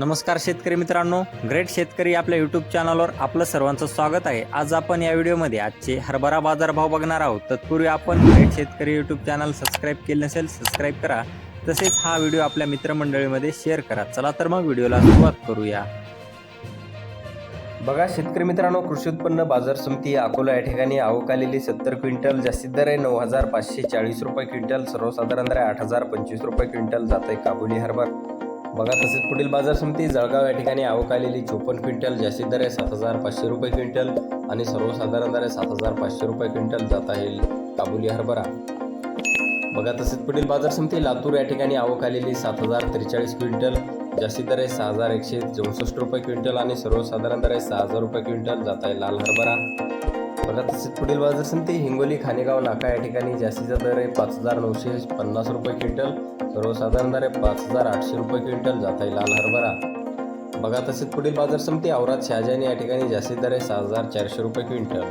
नमस्कार शेतकरी मित्रांनो ग्रेट शेतकरी आपल्या यूट्यूब चॅनलवर आपलं सर्वांचं स्वागत आहे. आज आपण या व्हिडिओमध्ये आजचे हरभरा बाजारभाव बघणार आहोत. तत्पूर्वी आपण ग्रेट शेतकरी यूट्यूब चॅनल सबस्क्राईब केले नसेल सबस्क्राईब करा. तसेच हा व्हिडिओ आपल्या मित्रमंडळीमध्ये शेअर करा. चला तर मग व्हिडिओला सुरुवात करूया. बघा शेतकरी मित्रांनो कृषी उत्पन्न बाजार समिती अकोला या ठिकाणी आवक आलेली सत्तर क्विंटल जास्तीत दर आहे नऊ हजार पाचशे चाळीस रुपये क्विंटल सर्वसाधारण दर आहे आठ हजार पंचवीस रुपये क्विंटल जात आहे काबुली हरभरा. बघा तसेच पुढील बाजार समिती जळगाव या ठिकाणी आवक आलेली चोपन्न क्विंटल जास्तीत दर आहे सात हजार पाचशे रुपये क्विंटल आणि सर्वसाधारण दर आहे सात हजार पाचशे रुपये क्विंटल. जात आहे काबुली हरभरा. बघा तसेच पुढील बाजार समिती लातूर या ठिकाणी आवक आलेली सात हजार त्रेचाळीस क्विंटल जास्तीत दर आहे सहा हजार एकशे चौसष्ट रुपये क्विंटल आणि सर्वसाधारण दर आहे सहा हजार रुपये क्विंटल. जात आहे लाल हरभरा. बघा तसेच पुढील बाजार समिती हिंगोली खानेगाव नाका या ठिकाणी जास्तीचा दर आहे पाच हजार नऊशे पन्नास रुपये क्विंटल. सर्वसाधारण दर आहे पाच हजार आठशे रुपये क्विंटल जात आहे लाल हरभरा. बघा तसेच पुढील बाजार समिती औरात शहाजानी या ठिकाणी जास्तीत दर आहे सहा हजार चारशे रुपये क्विंटल.